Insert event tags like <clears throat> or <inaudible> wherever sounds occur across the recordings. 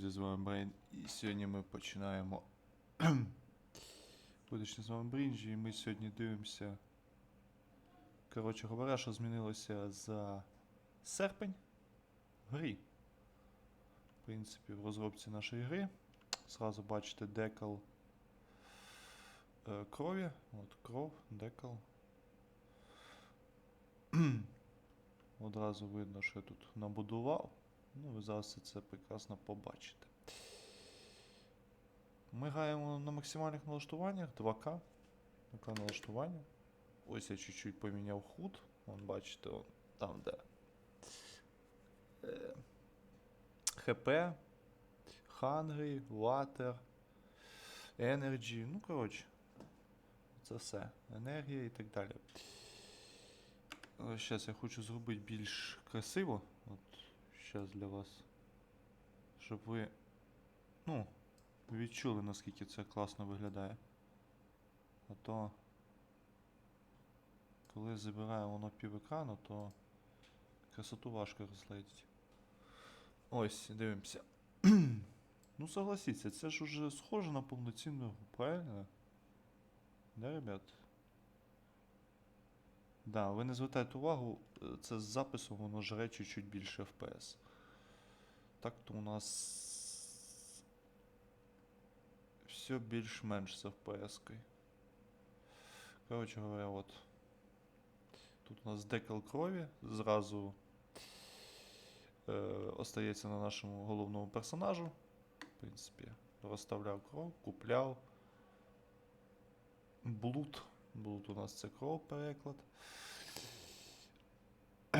друзі, з вами Брейн. І сьогодні ми починаємо. <clears throat> Будучи з вами Брінджі, і ми сьогодні дивимося. Коротше говоря, що змінилося за серпень в грі. В принципі, в розробці нашої гри. Зразу бачите декал е, крові. От кров, декал. <clears throat> Одразу видно, що я тут набудував. Ну, ви зараз це прекрасно побачите. Ми граємо на максимальних налаштуваннях 2К. 2К налаштування. Ось я чуть-чуть поміняв худ. Вон бачите, он, там де. Е, ХП, Hungry, Water, Energy. Ну, коротше. Це все. Енергія і так далі. Зараз я хочу зробити більш красиво. Зараз для вас. Щоб ви. Ну, відчули, наскільки це класно виглядає. А то. Коли забираю воно пів екрану, то красоту важко розглядіти. Ось, дивимося. <clears throat> ну, согласіться, це ж уже схоже на повноцінну гру, правильно? Да, ребят? Да, ви не звертайте увагу, це з запису воно жре чуть-чуть більше FPS. Так то у нас все більш-менш з FPS-кою. Коротше говоря, от. Тут у нас декал крові зразу е, остається на нашому головному персонажу. В принципі, розставляв кров, купляв. Блуд. Блуд у нас це кров переклад.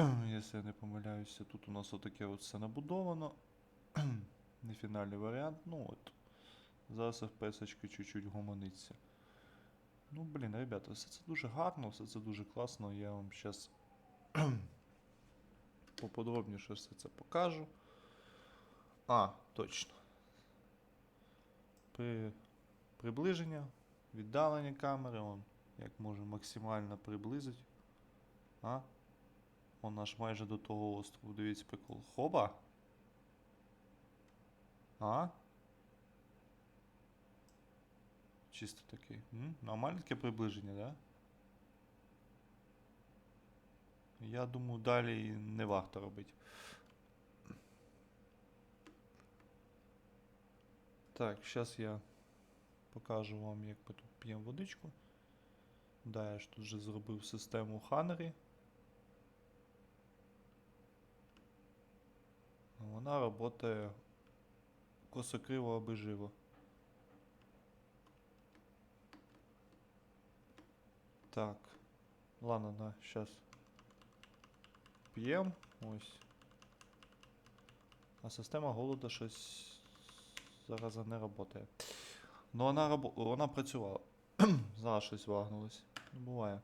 <clears throat> Якщо я не помиляюся, тут у нас отаке от все набудовано. <clears throat> не фінальний варіант. Ну от. Зараз FPS чуть-чуть гомониться. Ну, блін, ребята, все це дуже гарно, все це дуже класно. Я вам зараз <clears throat> поподробніше все це покажу. А, точно. При приближення, віддалення камери, он як може максимально приблизити. А? Он аж майже до того острову. Дивіться прикол. Хоба? А? Чисто такий. М? Нормальне таке приближення, да? Я думаю, далі не варто робити. Так, зараз я покажу вам, як ми тут п'ємо водичку. Да, я ж тут вже зробив систему Ханері. Вона працює косокриво аби живо. Так. Ладно, да, сейчас. П'єм. Ось. А система голода щось зараз не працює. Ну вона вона працювала. <clears throat> зараз щось вагнулось. Ну, буває.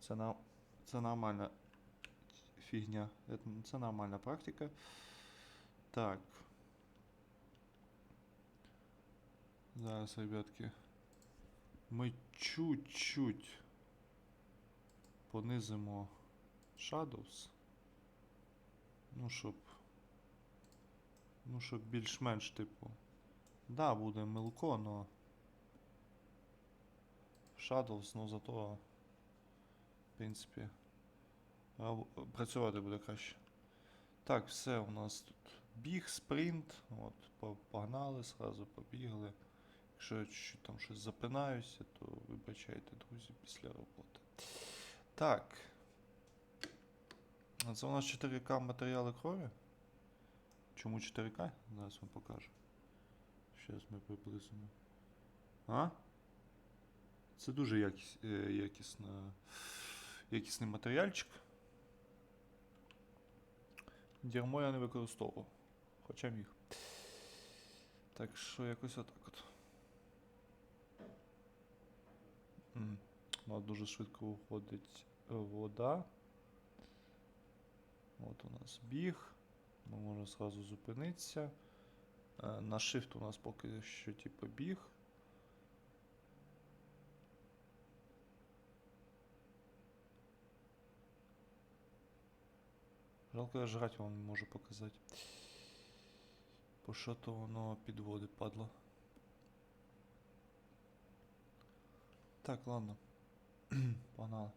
Це, на... це нормальна фігня. Е, Це нормальна практика. Так. Зараз, ребятки. Ми чуть-чуть понизимо Shadows. Ну, щоб. Ну, щоб більш-менш, типу. Да, буде милко, но. Shadows, ну зато. В принципі. Працювати буде краще. Так, все у нас тут біг, спринт. От, погнали, сразу побігли. Якщо я чуть-чуть там щось запинаюся, то вибачайте, друзі, після роботи. Так. Це у нас 4К матеріали крові. Чому 4К? Зараз вам покажу. Зараз ми приблизимо. А? Це дуже якіс, е, якісна, якісний матеріальчик. Дермо я не використовував. Хоча міг. Так що якось отак от. М, нас дуже швидко виходить е, вода. От у нас біг. Ми можемо зразу зупинитися. Е, На shift у нас поки що типу біг. Жалко, я жрать вам не можу показати. По що то воно підводить, падло. Так, ладно. <clears throat> Погнали.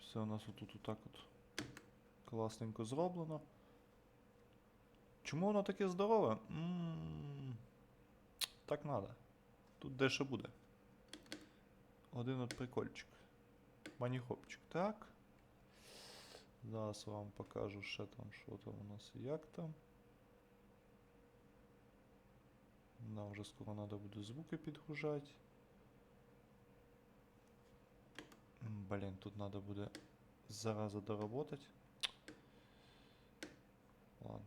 Все у нас отут отак от класненько зроблено. Чому воно таке здорове? М, Так надо. Тут дещо буде. Один от прикольчик. Маніхопчик. Так. Зараз вам покажу ще там, що там у нас і як там. Нам вже скоро треба буде звуки підгружати. М, Блін, тут треба буде зараза доработать. Ладно.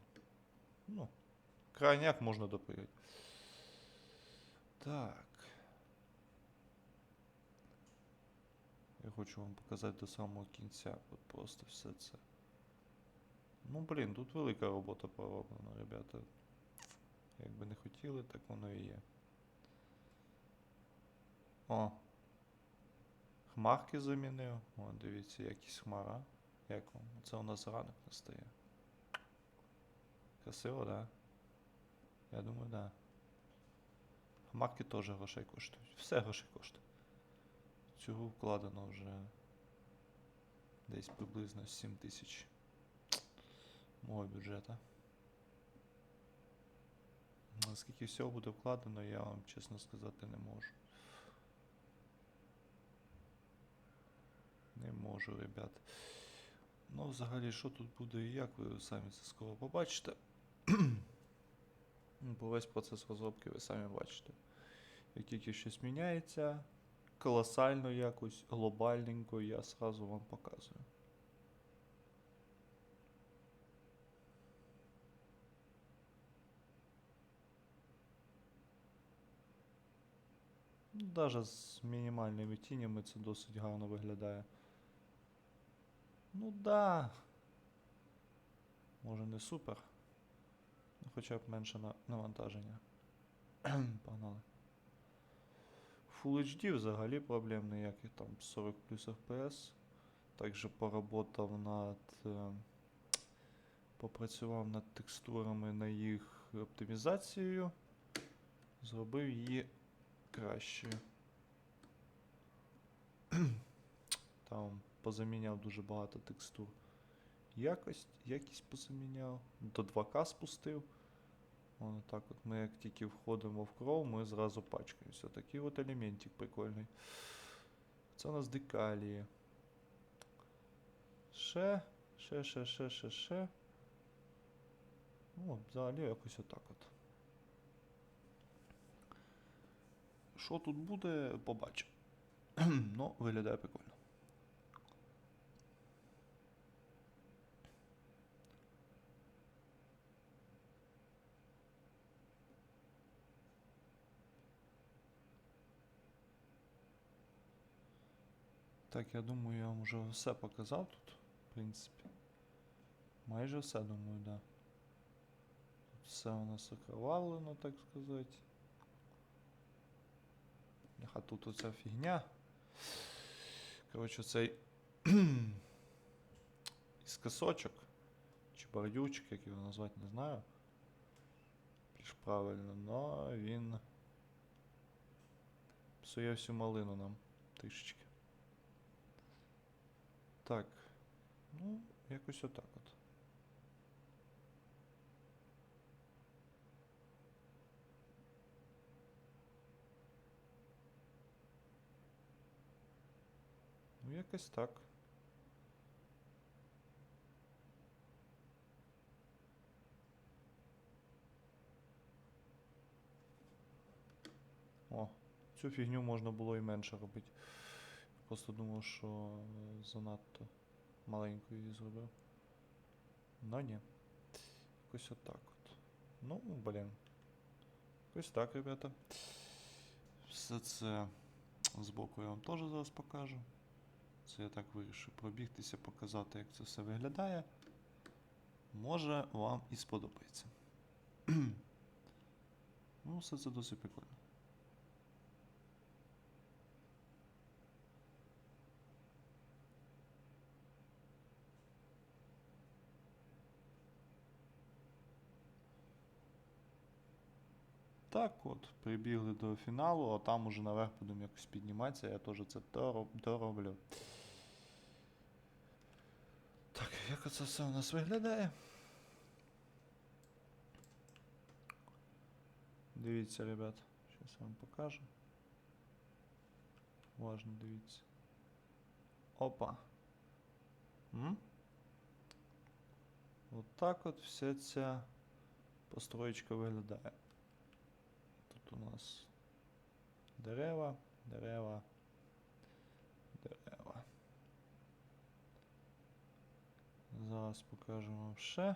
Ну, крайняк можна допрыгать. Так. Хочу вам показати до самого кінця. От просто все це. Ну, блін, тут велика робота пророблена, ребята. Як би не хотіли, так воно і є. О. Хмарки замінив. О, дивіться, якісь хмара. Як вам? Це у нас ранок настає. Красиво, да? Я думаю, да. Хмарки теж грошей коштують. Все грошей коштує. Цього вкладено вже десь приблизно 7 тисяч мого бюджету. Наскільки всього буде вкладено, я вам чесно сказати не можу. Не можу, ребят. Ну, взагалі, що тут буде і як, ви самі це скоро побачите. <clears throat> Бо весь процес розробки ви самі бачите. Як тільки щось міняється, колосально якось, глобальненько, я сразу вам показую. Даже з мінімальними тінями це досить гарно виглядає. Ну да. Може не супер. Ну, хоча б менше на навантаження. <clears throat> Погнали. Full HD взагалі проблем ніяких, там 40 плюс FPS. Також поработав над. е, Попрацював над текстурами на їх оптимізацією. Зробив її кращою. <clears throat> Там позаміняв дуже багато текстур. Якость, якість позаміняв. До 2К спустив. Воно так от ми як тільки входимо в Chrome, ми зразу пачкаємося. Такий от елементик прикольний. Це у нас декалії. Ще, ще, ще, ще, ще, ще. Ну, взагалі якось отак от. Що тут буде, побачимо. <clears throat> ну, виглядає прикольно. Так, я думаю, я вам вже все показав тут, в принципі. Майже все, думаю, да. Тут все у нас окровавлено, так сказати. А тут оця фігня. Коротше, цей <clears throat> із косочок, чи бордюрчик, як його назвати, не знаю. Більш правильно, но він псує всю малину нам трішечки. Так. Ну, якось отак от. Ну, якось так. О, цю фігню можна було і менше робити. Просто думав, що е, занадто маленьку її зробив. Ну ні. Якось отак от. Ну, блін. Якось так, ребята. Все це збоку я вам теж зараз покажу. Це я так вирішив пробігтися, показати, як це все виглядає. Може вам і сподобається. <clears throat> ну, все це досить прикольно. Так от, прибігли до фіналу, а там уже наверх будемо якось підніматися, я теж це дороблю. Так, як це все у нас виглядає? Дивіться, ребят, зараз вам покажу. Уважно дивіться. Опа. М? От так от вся ця построєчка виглядає. У нас дерева, дерева, дерева. Зараз покажу вам ще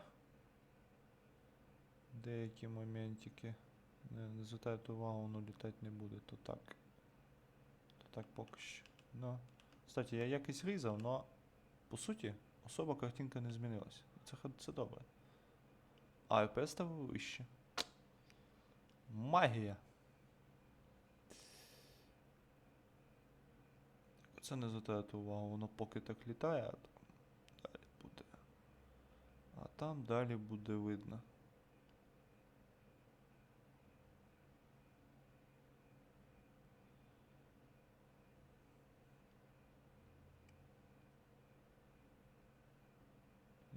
деякі моментики. Не, не звертайте увагу, воно літати не буде, то так. То так поки що. Ну. Кстати, я якось різав, але по суті особа картинка не змінилася. Це, це добре. А РП став вище. Магія. Це не звертайте увагу, воно поки так літає, а там далі буде. А там далі буде видно.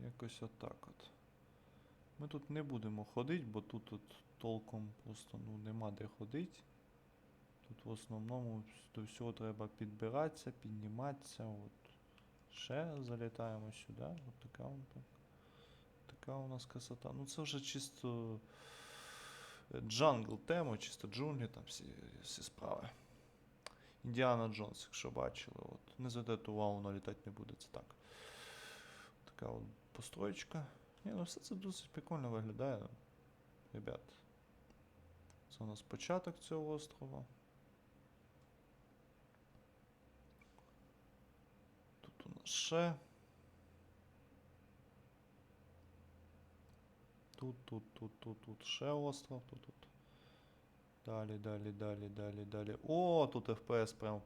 Якось отак от. Ми тут не будемо ходити, бо тут от толком просто ну, нема де ходити. Тут в основному до всього треба підбиратися, підніматися. От. Ще залітаємо сюди. От така, так. така у нас красота. Ну це вже чисто е, джангл тема, чисто джунглі, там всі, всі справи. Індіана Джонс, якщо бачили. От. Не звертайте увагу, воно літати не буде, це так. Така от построєчка. Ні, ну все це досить прикольно виглядає. Ребят. Це у нас початок цього острова. ще. Тут, тут, тут, тут, тут ще остров, тут, тут. Далі, далі, далі, далі, далі. О, тут FPS прям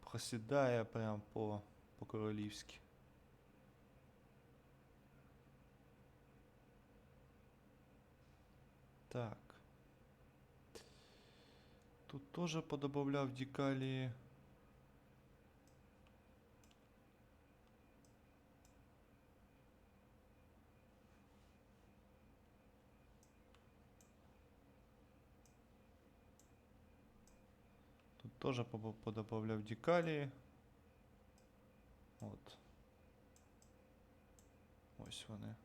просідає прям по, по-королівськи. Так. Тут тоже подобавляв декалии. тоже подобавляв декалії. От. Ось вони.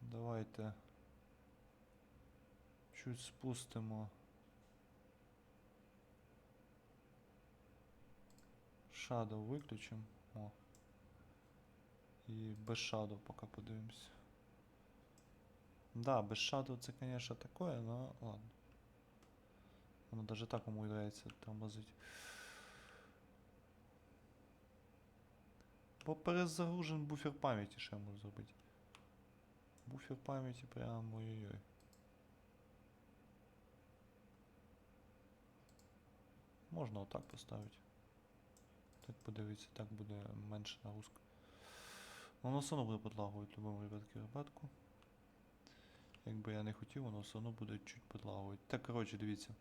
Давайте чуть спустимо. Shadow виключимо. О. І без Shadow поки подивимось. Да, без Shadow це, конечно, такое, но ладно. Воно даже так умудряється тормозить. Бо перезагружен буфер пам'яті, що я можу зробити. Буфер пам'яті прям ой-ой-ой. Можна отак поставити. Так подивитися, так буде менше нагрузка. Воно все одно буде подлагувати в будь-якому випадку. Якби я не хотів, воно все одно буде чуть подлагувати. Так, коротше, дивіться.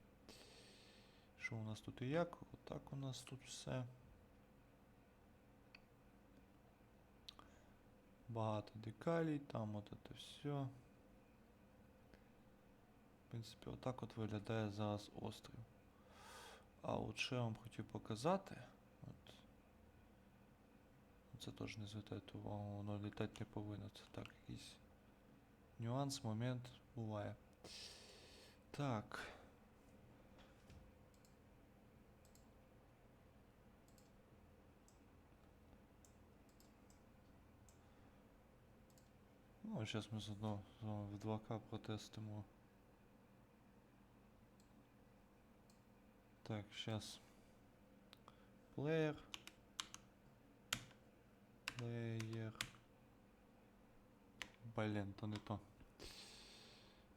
Що у нас тут і як? Отак у нас тут все. Багато декалей, там от це все. В принципі, отак от виглядає зараз острів. А от що я вам хотів показати. Це теж не звертайте увагу, воно літати не повинно. Це так, якийсь нюанс, момент буває. Так. Ну, зараз ми заодно в 2К протестимо. Так, сейчас. Плеер. Плеер. Блін, то не то.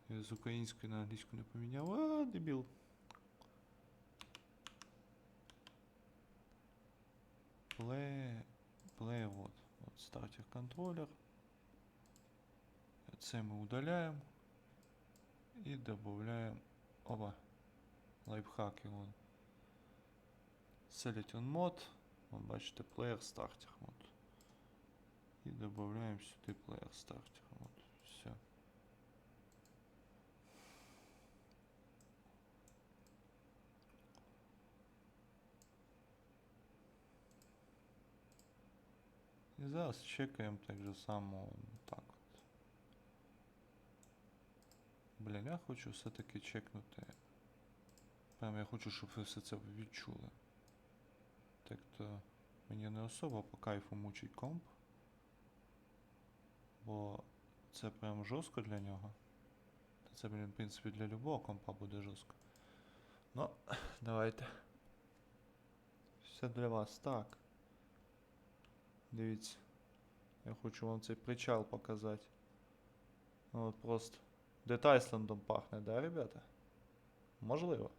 Я з української на англійську не поміняв. А, дебіл. Play, play, вот. Вот стартер контроллер. Це ми удаляємо. І додаємо. Оба. Лайфхаки вон. Select on mod. Вон бачите, player starter. Вот. І додаємо сюди player starter. Вот. Все. І зараз чекаємо так же само так от. Блін, я хочу все-таки чекнути. Прям я хочу, щоб ви все це відчули. Так то мені не особо по кайфу мучить комп. Бо це прям жорстко для нього. Це, блін, в принципі, для любого компа буде жорстко. Ну, <clears throat> давайте. Все для вас. Так. Дивіться. Я хочу вам цей причал показати. Ну, от просто. Детайслендом пахне, да, ребята? Можливо.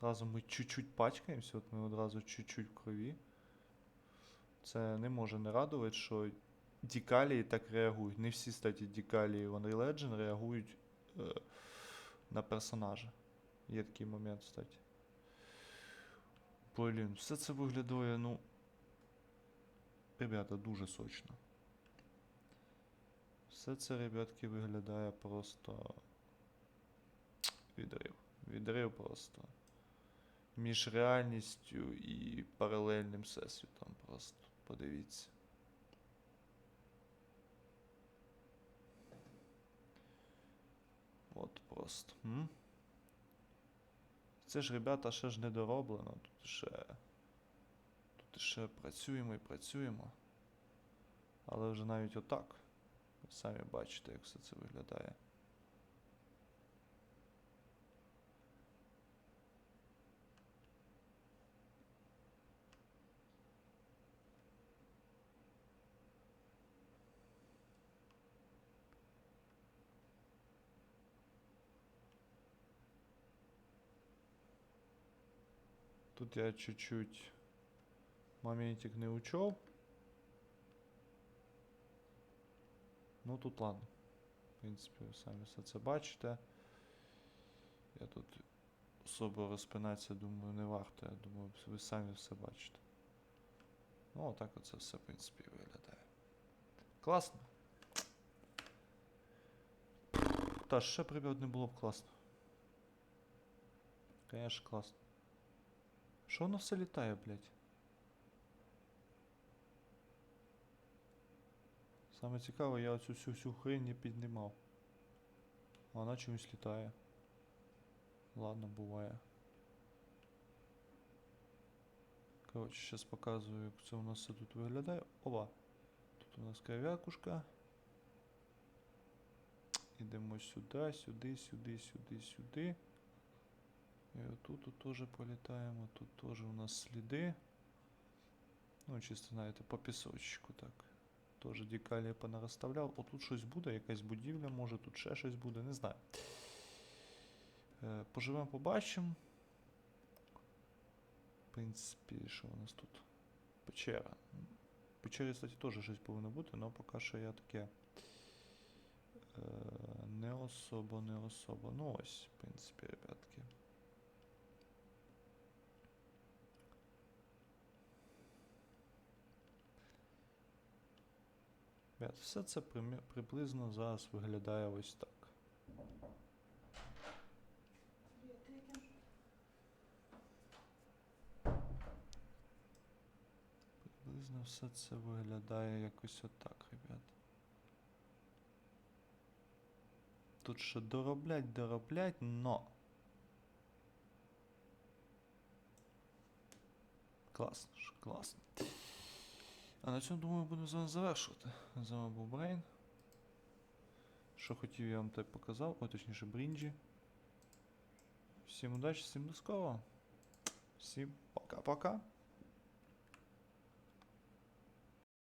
Зразу ми чуть-чуть пачкаємося, от ми одразу чуть-чуть в крові. Це не може не радувати, що дікалії так реагують. Не всі, кстати, дікалії в Unreal Engine реагують е, на персонажа. Є такий момент, кстати. Блін, все це виглядає, ну. Ребята, дуже сочно. Все це, ребятки, виглядає просто. Відрив. Відрив просто. Між реальністю і паралельним всесвітом. Просто подивіться. От просто. М? Це ж, ребята, ще ж не дороблено. Тут ще. Тут ще працюємо і працюємо. Але вже навіть отак. Ви самі бачите, як все це виглядає. Тут я чуть-чуть моментик не учел. Ну тут ладно. В принципі, ви самі все це бачите. Я тут особо розпинатися, думаю, не варто. Я думаю, ви самі все бачите. Ну, отак оце все, в принципі, і виглядає. Класно. Та ще б, ребят, не було б класно. Конечно, класно. Що воно все літає, блядь? Саме цікаве, я оцю всю всю хрень не піднімав. А вона чомусь літає. Ладно, буває. Коротше, зараз показую, як це у нас все тут виглядає. Опа! Тут у нас кров'якушка. Ідемо сюди, сюди, сюди, сюди, сюди. І отут тут теж політаємо, тут теж у нас сліди. Ну, чисто, знаєте, по пісочку так. Теж дікалії понароставляв. Отут щось буде, якась будівля, може тут ще щось буде, не знаю. Е, поживемо, побачимо. В принципі, що у нас тут? Печера. В печері, кстати, теж щось повинно бути, але поки що я таке. Е, не особо, не особо. Ну ось, в принципі, ребятки. Все це приблизно зараз виглядає ось так. Приблизно все це виглядає якось отак, ребят. Тут ще дороблять, дороблять, но. Класно ж, класно. А на цьому, думаю, будемо з вами завершувати. З вами був Брейн. Що хотів, я вам так показав, о, точніше, Брінджі. Всім удачі, всім до скорого. Всім пока-пока.